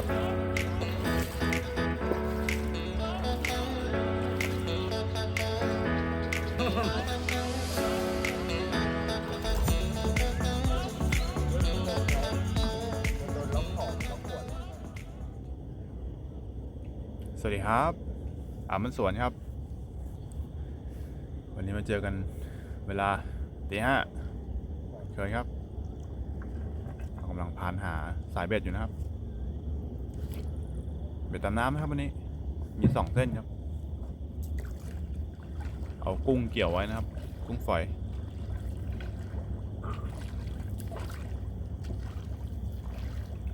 ครับสวัสดีครับอามันสวนครับ วันนี้มาเจอกันเวลาตีห้าเชิญครับกำลังพานหาสายเบ็ดอยู่นะครับ เบ็ดตามน้ำนะครับวันนี้ มีสองเส้นครับ เอากุ้งเกี่ยวไว้นะครับ กุ้งฝอย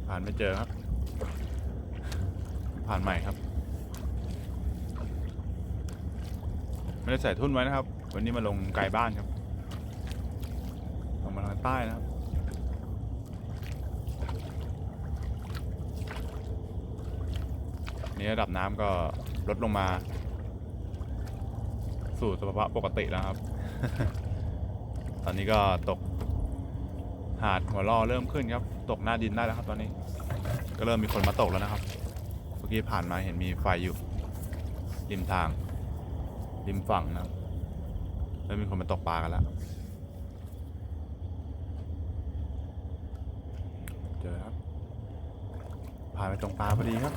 ผ่านไม่เจอครับ ผ่านใหม่ครับ ไม่ได้ใส่ทุ่นไว้นะครับ วันนี้มาลงไกลบ้านครับ ลงมาทางใต้นะครับ นี่ระดับน้ำก็ลดลงมา สู่สภาวะปกติแล้วครับ ตอนนี้ก็ตกหาดหัวล่อเริ่มขึ้นครับ ตกหน้าดินได้แล้วครับ ตอนนี้ ก็เริ่มมีคนมาตกแล้วนะครับ เมื่อกี้ผ่านมาเห็นมีไฟอยู่ ริมทาง ริมฝั่งนะครับเริ่มมีคนมาตกปลากันแล้วเจอครับผ่านไปตรงปลาพอดีครับ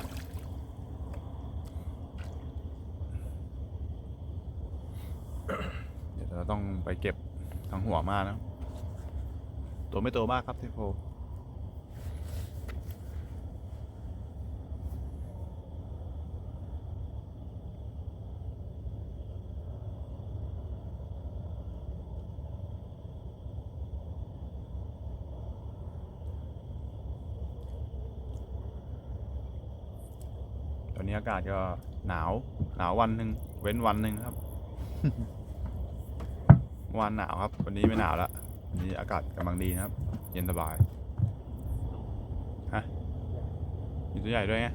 เดี๋ยวเรา ต้องไปเก็บทั้งหัวมานะ ตัวไม่โตมากครับที่โพตอนนี้อากาศก็หนาว หนาววันหนึ่งเว้นวันหนึ่งครับ วานหนาวครับ วันนี้ไม่หนาวแล้ววันนี้อากาศกำลังดีนะครับ เย็นสบาย ฮะ มีตัวใหญ่ด้วยไง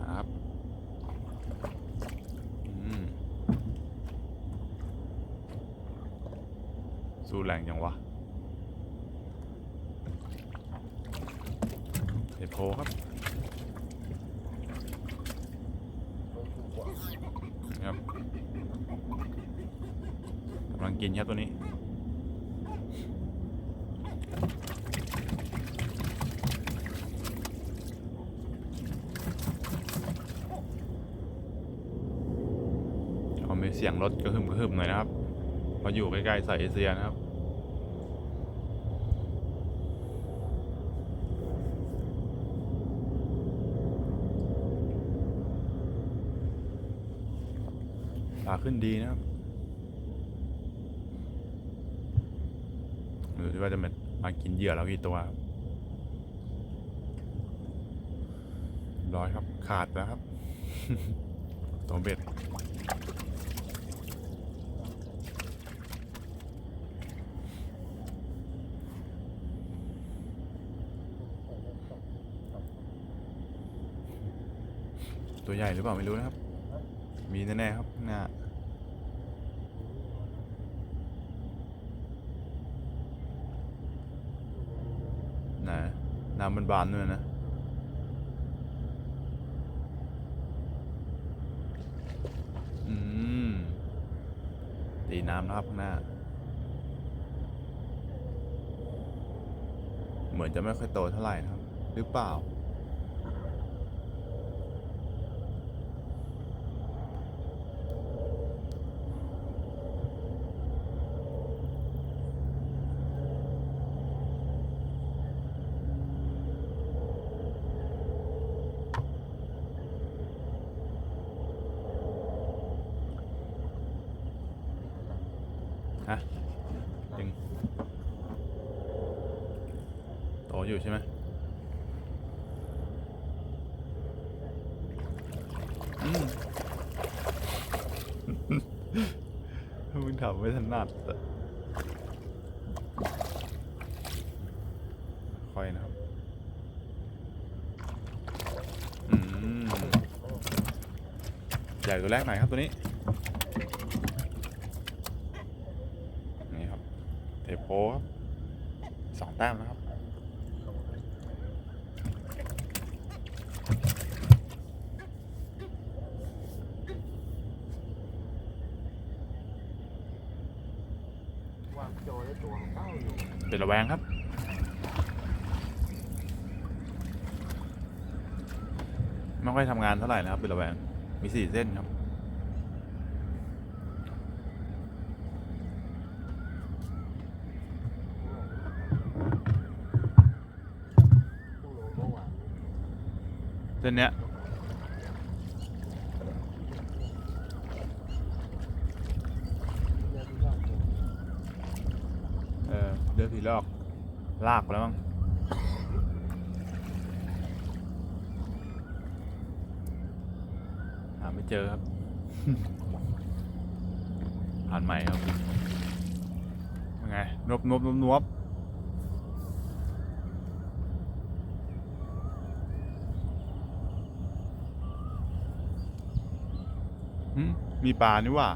ครับ อืม สู้ แรงจังวะเทโพครับครับกำลังกินครับตัวนี้เขามีเสียงรถกระหึ่มกระหึ่มหน่อยนะครับพราอยู่ใกล้ๆสายเอเชียนะครับ ปลาขึ้นดีนะครับหรือว่าจะมากินเหยื่อเรากี่ตัวร้อยครับ ขาดแล้วครับ ตัวเบ็ดตัวใหญ่หรือเปล่าไม่รู้นะครับ มีแน่ๆครับหน้า ไหนน้ำมัน บานด้วยนะอืมตีน้ำนะครับข้างหน้า เหมือนจะไม่ค่อยโตเท่าไหร่นะครับ หรือเปล่า ฮะดึงต่ออยู่ใช่ไหมมึงทำไม่ถนัดคอยนะครับ อืมใหญ่ตัวแรกหน่อยครับตัวนี้ โพครับสองแต้มนะครับเก้าอยู่เป็นระแวงครับไม่ค่อยทำงานเท่าไหร่นะครับเป็นระแวงมีสี่เส้นครับ ตู้โลเมื่อวาน เส้นเนี้ยเนี่ยเออเดือผีลอกลากไปแล้วมั้งหาไม่เจอครับ ผ่านใหม่ครับยังไงนบนบนบนบ หึมีปลานี่หว่า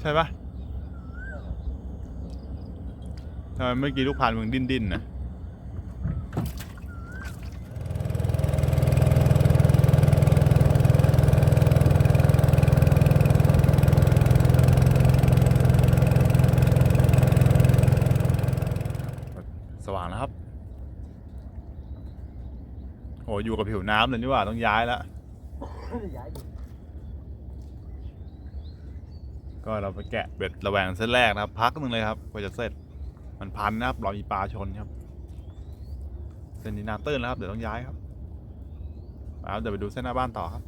ใช่ปะทำไมเมื่อกี้ลูกพานมึงดิ้นดิ้นๆนะสว่างแล้วครับ โหอยู่กับผิวน้ำเลยนี่หว่าต้องย้ายแล้ว ย้ายดิ ก็เราไปแกะเบ็ดระแวงเส้นแรกนะครับ พักหนึ่งเลยครับกว่าจะเสร็จ มันพันนะครับเรามีปลาชนครับ เส้นนี้น้ำตื้นแล้วครับเดี๋ยวต้องย้ายครับมาครับเดี๋ยวไปดูเส้นหน้าบ้านต่อครับ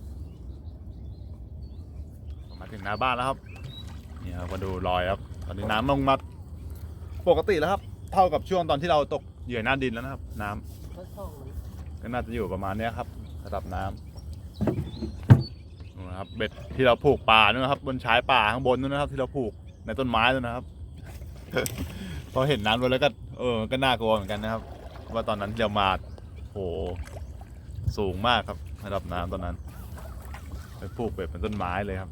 มาถึงหน้าบ้านแล้วครับนี่ครับมาดูรอยครับตอนนี้น้ำลงมาปกติแล้วครับ เท่ากับช่วงตอนที่เราตกเหยื่อหน้าดินแล้วนะครับ น้ำถ้าช่องมันก็น่าจะอยู่ประมาณนี้ครับ ระดับน้ำ นะครับเบ็ดที่เราผูกป่านู่นนะครับ บนชายป่าข้างบนนู่นนะครับ ที่เราผูกในต้นไม้นู่นนะครับ พอเห็นน้ำแล้วก็ เออก็น่ากลัวเหมือนกันนะครับ ว่าตอนนั้นที่เรามาโหสูงมากครับระดับน้ำตอนนั้น ไปผูกเบ็ดเป็นต้นไม้เลยครับ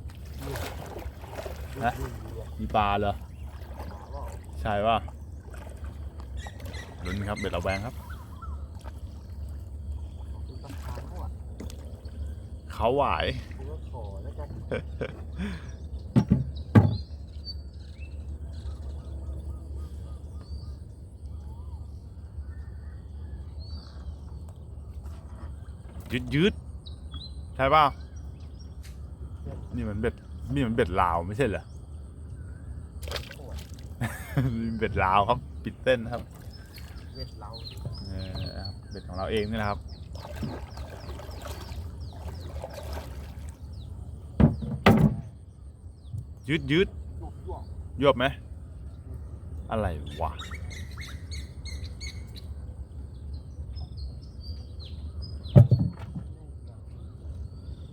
ฮะมีปลาเหรอใช่ป่ะลุ้นครับเบ็ดระแวงครับเขาอะเขาหวาย ยืดยืดใช่ป่ะนี่มันเบ็ดนี่มันเบ็ดลาวไม่ใช่เหรอ นี่มันเบ็ดลาวครับ ปิดเต้นครับเวทเราเออครับเบ็ดของเราเองนี่นะครับ ยืดยืดหยุดหยวกยวบไหม อะไรวะ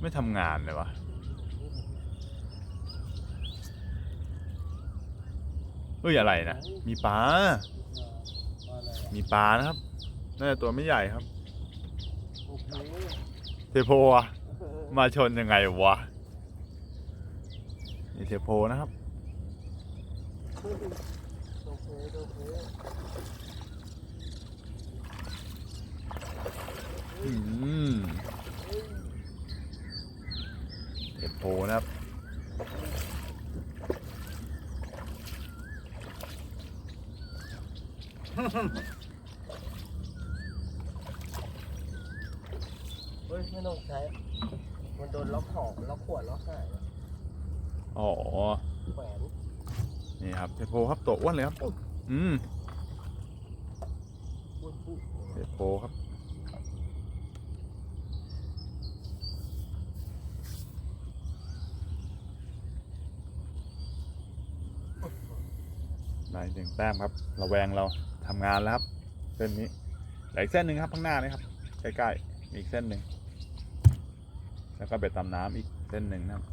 ไม่ทำงานเลยวะเฮ้ย อะไรนะ มีปลาอะไรอะมีปลานะครับ น่าจะตัวไม่ใหญ่ครับโอเคเทโพอะมาชนยังไงวะ นี่เทโพนะครับเคโอโพนะครับเฮ้ยไม่ต้องใช้ มันโดนล็อกหอกล็อกขวดล็อกหาย อ๋อ แขวนนี่ครับเทโพครับตัวอ้วนเลยครับ อืมเทโพครับ ได้หนึ่งแต้มครับ ระแวงเราทำงานแล้วครับ เส้นนี้เหลืออีกเส้นหนึ่งครับข้างหน้านี่ครับใกล้ๆมีอีกเส้นหนึ่งแล้วก็เบ็ดตามน้ำอีกเส้นหนึ่งนะครับ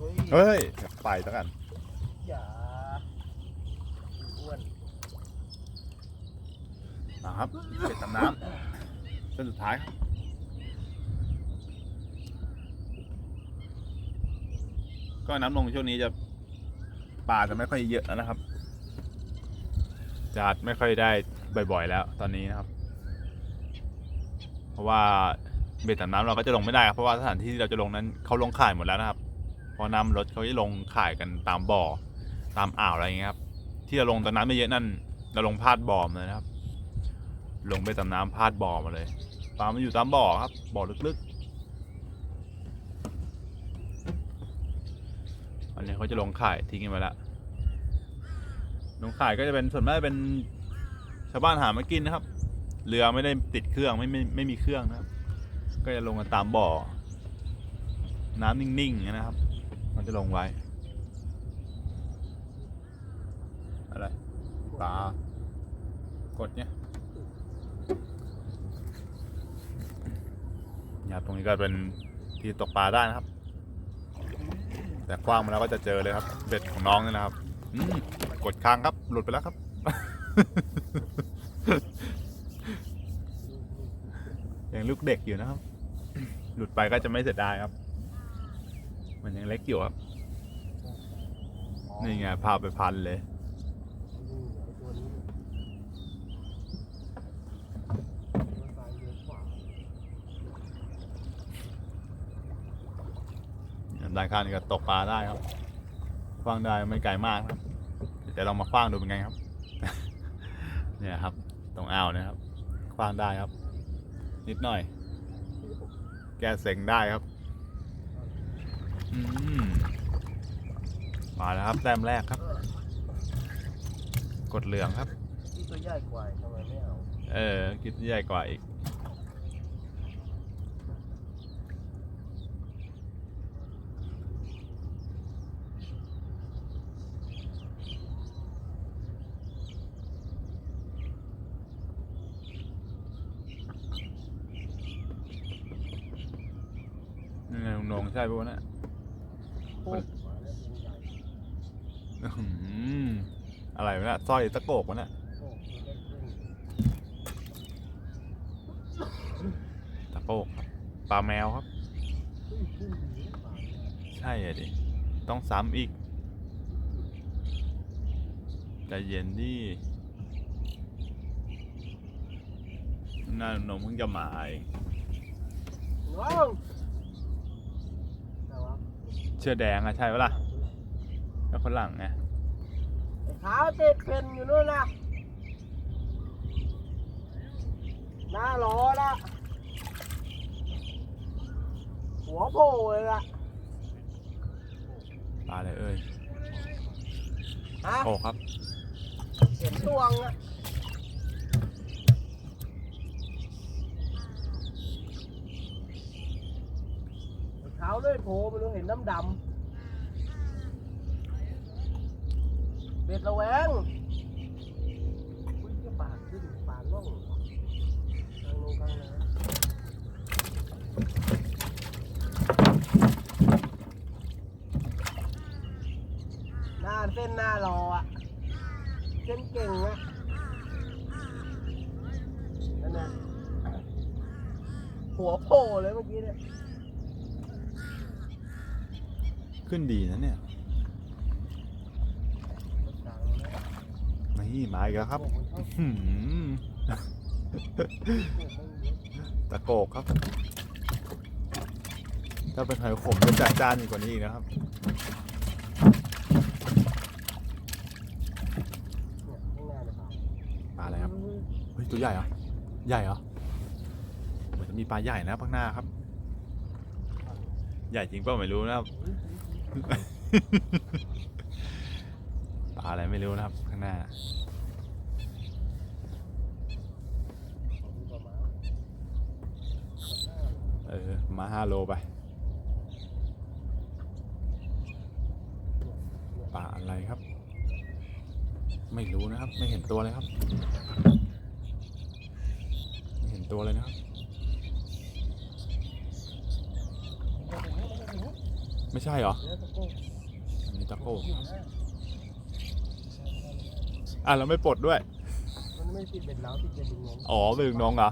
เฮ้ยเฮ้ยเดี๋ยวไปแล้วกันอย่าอ้วนนะครับเบ็ดตามน้ำเส้นสุดท้ายครับก็น้ำลงช่วงนี้จะปลาจะไม่ค่อยเยอะแล้วนะครับจะไม่ค่อยได้บ่อย ๆ แล้วตอนนี้นะครับ เพราะว่าเบ็ดตัน้ำเราก็จะลงไม่ได้ครับเพราะว่าสถานที่ที่เราจะลงนั้นเขาลงข่ายหมดแล้วนะครับ พราะน้ำลดเขาจะลงขายกันตามบ่อตามอ่าวอะไรอย่างเงี้ยครับ ที่เราลงตอนน้ำไม่เยอะนั่นเราลงพาดบ่อมาเลยนะครับ ลงไปตามน้ำพาดบ่อมาเลยปลามันอยู่ตามบ่อครับบ่อลึกๆ อันนี้เขาจะลงขายทิ้งกันไปแล้วลงขายก็จะเป็นส่วนมากเป็นชาวบ้านหามากินนะครับ เรือไม่ได้ติดเครื่องไม่ไม่ไม่มีเครื่องนะครับ ก็จะลงกันตามบ่อ น้ำนิ่งๆนะครับ มันจะลงไว้ อะไรปลากดเนี่ยเนี่ยครับตรงนี้ก็เป็นที่ตกปลาได้นะครับ แต่คว้างมาแล้วก็จะเจอเลยครับ เบ็ดของน้องนี่นะครับอืกดค้างครับ หลุดไปแล้วครับ ยังลูกเด็กอยู่นะครับ หลุดไปก็จะไม่เสียดายครับ มันยังเล็กอยู่ครับ นี่ไงพาไปพันเลยตัวนี้ปลาเยอะกว่าด้านข้างนี่ก็ตกปลาได้ครับคว้างได้ไม่ไกลมากครับเดี๋ยวจะลองมาคว้างดูเป็นไงครับ เนี่ยครับ ตรงอ่าวเนะครับคว้างได้ครับ นิดหน่อย แก้เซ็งได้ครับ อืมมาแล้วครับแต้มแรกครับ กดเหลืองครับ ที่ตัวใหญ่กว่าทำไมไม่เอาเออคิดใหญ่กว่าอีก นี่ไงลุงนงใช่ปะวะเนี่ย อื้อหืออะไรวะเนี่ยสร้อยตะโกกวะเนี่ยตะโกกครับปลาแมวครับ ใช่อะดิ ต้องซ้ำอีกใจเย็นดิน่านมเพิ่งจะมาเองน้องแต่ว่า เชื่อแดงอะใช่ปะล่ะแล้วคนหลังไงไอ้ขาวติดเป็นอยู่นู่นนะหน้าล้อละหัวโผล่เลยล่ะปลาอะไรเอ่ยฮะโอ้ครับเห็นตวงอะไอ้ขาวเลยโผล่ไม่รู้เห็นน้ำดำเบ็ดระแวงอุ้ยปาดขึ้นปาดล่องกลางลงกลางน้ำหน้าเส้นหน้ารออะเส้นเก่งอะนั่นนะหัวโผล่เลยเมื่อกี้เนี่ย ขึ้นดีนะเนี่ย นี่มาอีกแล้วครับหืมตะโกกครับ ถ้าเป็นหอยขมจะจัดจ้านอีกกว่านี้อีกนะครับ ปลาอะไรครับ เฮ้ย ตัวใหญ่เหรอ ใหญ่เหรอ เหมือนจะมีปลาใหญ่นะข้างหน้าครับ ใหญ่จริงเปล่าไม่รู้นะครับ ปลาอะไรไม่รู้นะครับ ข้างหน้า เออ มาห้าโลไป ปลาอะไรครับ ไม่รู้นะครับ ไม่เห็นตัวเลยครับ ไม่เห็นตัวเลยนะครับ ไม่ใช่เหรอ อันนี้ตะโก้ครับอะแล้วไม่ปลดด้วย มันไม่ติดเป็นแล้วติดเป็นดึงงงอ๋อไปดึงน้องเหรอ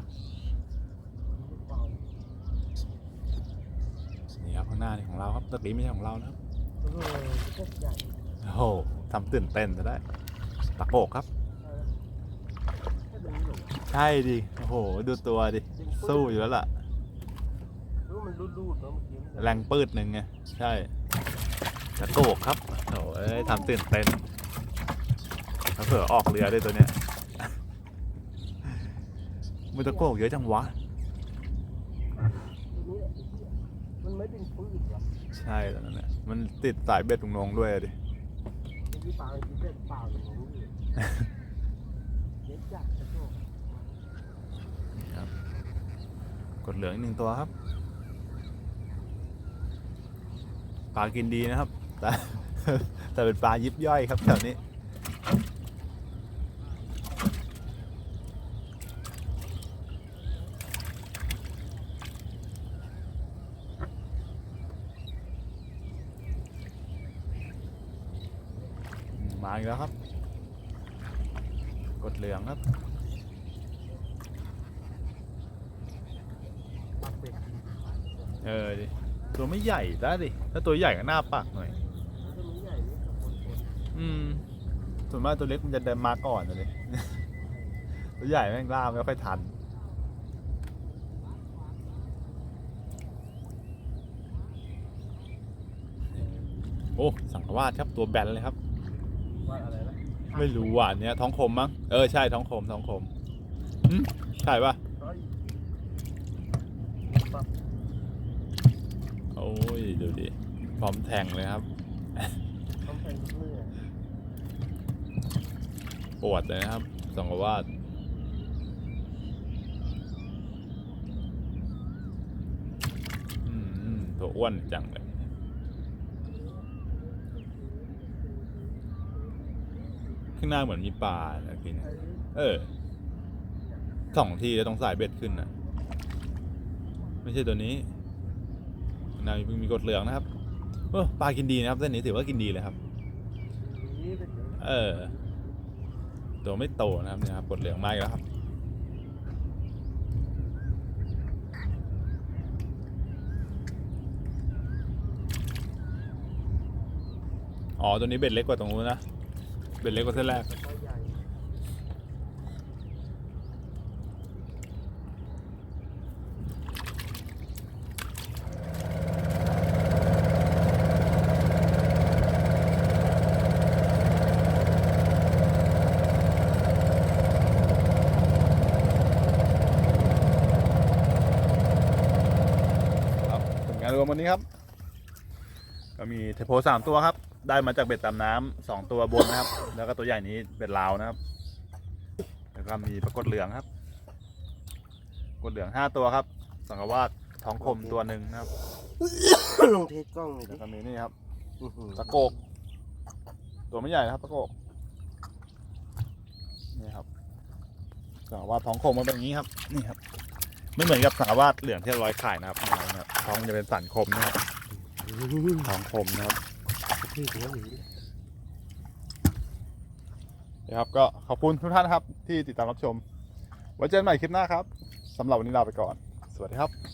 นี่ครับข้างหน้านี่ของเราครับตะกี้ไม่ใช่ของเรานะครับเออเจ็ดใหญ่โอ้โหทำตื่นเต้นจะได้ ตะโกกครับเออแค่ดูหนูใช่ดิ โอ้โห ดูตัวดิ สู้อยู่แล้วล่ะ รู้มันรูดๆเนาะเมื่อกี้มันแรงปืดหนึ่งไง ใช่ตะโกกครับโอ้เอ้ยทำตื่นเต้นถ้าเผื่อออกเรือด้วยตัวเนี้ยมือตะโกกเยอะจังวะตัวนี้แหละไอ้เหี้ยมันไม่เป็นปืนหรอใช่แล้วนั่นแหละมันติดสายเบ็ดตรงนงด้วยดิไอ้ที่ปลาไอ้ที่เป็นปลาอย่างนี้เจ็ดจัดกระโดด กดเหลืองอีกหนึ่งตัวครับ ปลากินดีนะครับ แต่แต่เป็นปลายิบย่อยครับแถวนี้มาอีกแล้วครับ กดเหลืองครับ ปักเบ็ด เออดิ ตัวไม่ ใหญ่ได้ดิถ้าตัวใหญ่ก็หน้าปักหน่อยแล้วตัวนี้ใหญ่นี่กับคนคนอืมส่วนมากตัวเล็กมันจะเดินมาก่อนเลย ตัวใหญ่แม่งล่าไม่ค่อยทัน โอ้ สังขวาสครับตัวแบนเลยครับ ว่าอะไรนะไม่รู้ว่าอันเนี้ยท้องคมมั้ง เออใช่ท้องคมท้องคมหึใช่ปะ ร้อยปัก โอ้ยดูดิพร้อมแทงเลยครับต้องใช้เมื่อปวดเลยนะครับสังขวาสอืมอืมตัวอ้วนจังเลยข้างหน้าเหมือนมีปลานะพี่นะเออสองที่แล้วต้องสายเบ็ดขึ้นนะไม่ใช่ตัวนี้ น้ามีมีกดเหลืองนะครับเออปลากินดีนะครับเส้นนี้ถือว่ากินดีเลยครับเป็นเออ ตัวไม่โตนะครับเนี่ยครับกดเหลืองมาอีกแล้วครับอ๋อตัวนี้เบ็ดเล็กกว่าตรงนู้นนะ เบ็ดเล็กกว่าเส้นแรก ตัวใหญ่ ครับผลงานรวมวันนี้ครับ ก็มีเทโพสามตัวครับ ได้มาจากเบ็ดตามน้ำสองตัวบนนะครับ แล้วก็ตัวใหญ่นี้เบ็ดลาวนะครับ แล้วก็มีปรากฏเหลืองครับปรากฏเหลืองห้าตัวครับ สังกวาสท้องคมตัวหนึ่งนะครับลงเทสกล้องเลยดิแล้วก็มีนี่ครับอื้อหือตะโกก ตัวไม่ใหญ่นะครับตะโกกนี่ครับสังกวาสท้องคมมันเป็นอย่างนี้ครับนี่ครับไม่เหมือนกับสังกวาสเหลืองที่เราร้อยขายนะครับของเราเนี่ยท้องมันจะเป็นสันคมนะครับ ของผมนะครับที่หัวหนีนะครับก็ขอบคุณทุกท่านนะครับที่ติดตามรับชม ไว้เจอกันใหม่คลิปหน้าครับสำหรับวันนี้ลาไปก่อน สวัสดีครับ